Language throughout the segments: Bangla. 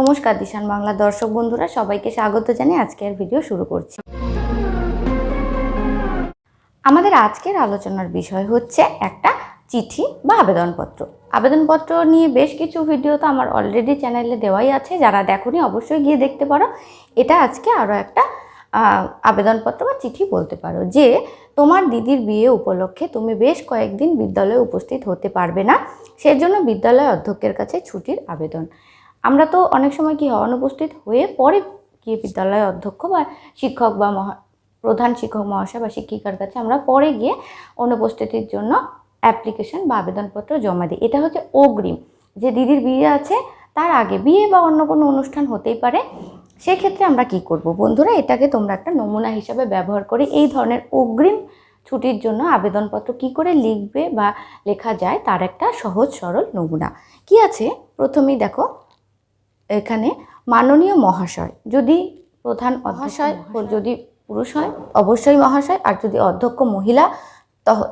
নমস্কার দিশান বাংলা দর্শক বন্ধুরা, সবাইকে স্বাগত জানিয়ে আজকের ভিডিও শুরু করছি। আমাদের আজকের আলোচনার বিষয় হচ্ছে একটা চিঠি বা আবেদনপত্র। আবেদনপত্র নিয়ে বেশ কিছু ভিডিও তো আমার অলরেডি চ্যানেলে দেওয়াই আছে, যারা দেখোনি অবশ্যই গিয়ে দেখতে পারো। এটা আজকে আরও একটা আবেদনপত্র বা চিঠি বলতে পারো যে, তোমার দিদির বিয়ে উপলক্ষে তুমি বেশ কয়েকদিন বিদ্যালয়ে উপস্থিত হতে পারবে না, সেজন্য বিদ্যালয় অধ্যক্ষের কাছে ছুটির আবেদন। আমরা তো অনেক সময় কি হয়, অনুপস্থিত হয়ে পরে গিয়ে বিদ্যালয় অধ্যক্ষ বা শিক্ষক বা মহা, প্রধান শিক্ষক মহাশয় বা শিক্ষিকার কাছে আমরা পরে গিয়ে অনুপস্থিতির জন্য অ্যাপ্লিকেশন বা আবেদনপত্র জমা দিই। এটা হচ্ছে অগ্রিম। যে দিদির বিয়ে আছে, তার আগে বিয়ে বা অন্য কোনো অনুষ্ঠান হতেই পারে, সেক্ষেত্রে আমরা কি করব? বন্ধুরা, এটাকে তোমরা একটা নমুনা হিসাবে ব্যবহার করে এই ধরনের অগ্রিম ছুটির জন্য আবেদনপত্র কি করে লিখবে বা লেখা যায়, তার একটা সহজ সরল নমুনা। কি আছে? প্রথমেই দেখো এখানে মাননীয় মহাশয় যদি প্রধান মহাশয় যদি পুরুষ হয় অবশ্যই মহাশয়। আর যদি অধ্যক্ষ মহিলা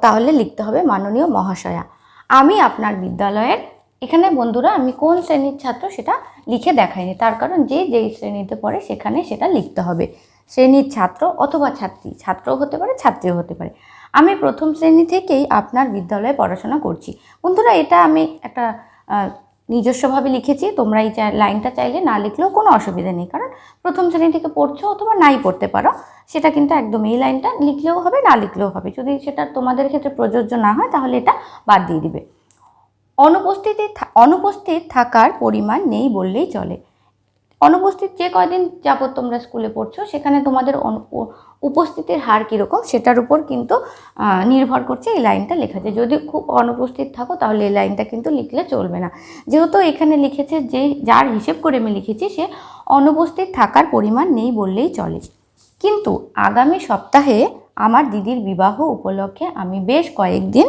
তাহলে লিখতে হবে মাননীয় মহাশয়া। আমি আপনার বিদ্যালয়ের এখানে বন্ধুরা আমি কোন শ্রেণির ছাত্র সেটা লিখে দেখাইনি। তার কারণ যে যেই শ্রেণীতে পড়ে সেখানে সেটা লিখতে হবে। শ্রেণির ছাত্র অথবা ছাত্রী ছাত্রও হতে পারে ছাত্রীও হতে পারে। আমি প্রথম শ্রেণি থেকেই আপনার বিদ্যালয়ে পড়াশোনা করছি। বন্ধুরা এটা আমি একটা নিজস্বভাবে লিখেছি, তোমরা এই লাইনটা চাইলে না লিখলেও কোনো অসুবিধা নেই। কারণ প্রথম শ্রেণি থেকে পড়ছো অথবা নাই পড়তে পারো, সেটা কিন্তু একদম এই লাইনটা লিখলেও হবে, না লিখলেও হবে। যদি সেটা তোমাদের ক্ষেত্রে প্রযোজ্য না হয়, তাহলে এটা বাদ দিয়ে দিবে। অনুপস্থিতি অনুপস্থিত থাকার পরিমাণ নেই বললেই চলে। অনুপস্থিত যে কয়দিন যাবত তোমরা স্কুলে পড়ছো, সেখানে তোমাদের উপস্থিতির হার কীরকম, সেটার উপর কিন্তু নির্ভর করছে এই লাইনটা লেখা। যায় যদি খুব অনুপস্থিত থাকো, তাহলে এই লাইনটা কিন্তু লিখলে চলবে না। যেহেতু এখানে লিখেছে যে, যার হিসেব করে আমি লিখেছি, সে অনুপস্থিত থাকার পরিমাণ নেই বললেই চলে। কিন্তু আগামী সপ্তাহে আমার দিদির বিবাহ উপলক্ষে আমি বেশ কয়েকদিন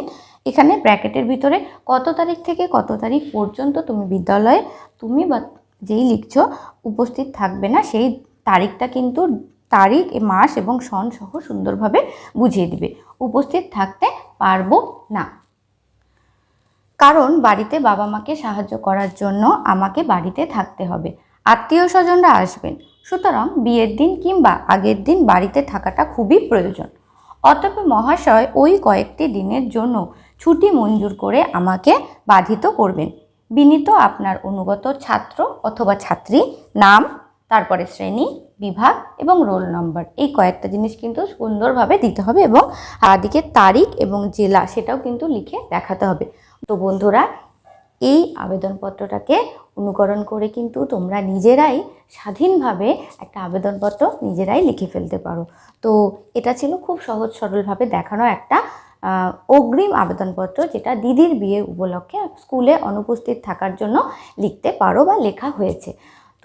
এখানে ব্র্যাকেটের ভিতরে কত তারিখ থেকে কত তারিখ পর্যন্ত তুমি বিদ্যালয়ে, তুমি বা যেই লিখছো, উপস্থিত থাকবে না, সেই তারিখটা কিন্তু তারিখ, মাস এবং সন সহ সুন্দরভাবে বুঝিয়ে দিবে। উপস্থিত থাকতে পারব না। কারণ বাড়িতে বাবা মাকে সাহায্য করার জন্য আমাকে বাড়িতে থাকতে হবে। আত্মীয় স্বজনরা আসবেন। সুতরাং বিয়ের দিন কিংবা আগের দিন বাড়িতে থাকাটা খুবই প্রয়োজন। অতএব মহাশয় ওই কয়েকটি দিনের জন্য ছুটি মঞ্জুর করে আমাকে বাধিত করবেন। বিনীত আপনার অনুগত ছাত্র অথবা ছাত্রী, নাম, তারপরে শ্রেণি, বিভাগ এবং রোল নম্বর। এই কয়েকটা জিনিস কিন্তু সুন্দরভাবে দিতে হবে এবং দিকে তারিখ এবং জেলা সেটাও কিন্তু লিখে দেখাতে হবে। তো বন্ধুরা, এই আবেদনপত্রটাকে অনুকরণ করে কিন্তু তোমরা নিজেরাই স্বাধীনভাবে একটা আবেদনপত্র নিজেরাই লিখে ফেলতে পারো। তো এটা ছিল খুব সহজ সরলভাবে দেখানো একটা অগ্রিম আবেদনপত্র যেটা দিদির বিয়ে উপলক্ষে স্কুলে অনুপস্থিত থাকার জন্য লিখতে পারো বা লেখা হয়েছে।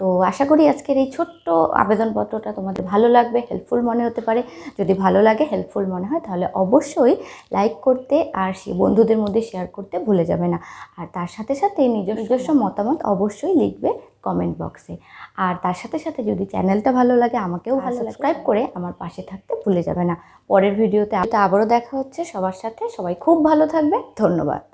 তো আশা করি আজকের এই ছোট্ট আবেদনপত্রটা তোমাদের ভালো লাগবে হেল্পফুল মনে হতে পারে। যদি ভালো লাগে হেল্পফুল মনে হয় তাহলে অবশ্যই লাইক করতে আর সে বন্ধুদের মধ্যে শেয়ার করতে ভুলে যাবে না। আর তার সাথে সাথে নিজস্ব নিজস্ব মতামত অবশ্যই লিখবে কমেন্ট বক্সে আর তার সাথে সাথে যদি চ্যানেলটা ভালো লাগে আমাকেও ভালো সাবস্ক্রাইব করে আমার পাশে থাকতে ভুলে যাবে না। পরের ভিডিওতে আবারও দেখা হচ্ছে সবার সাথে। সবাই খুব ভালো থাকবে। ধন্যবাদ।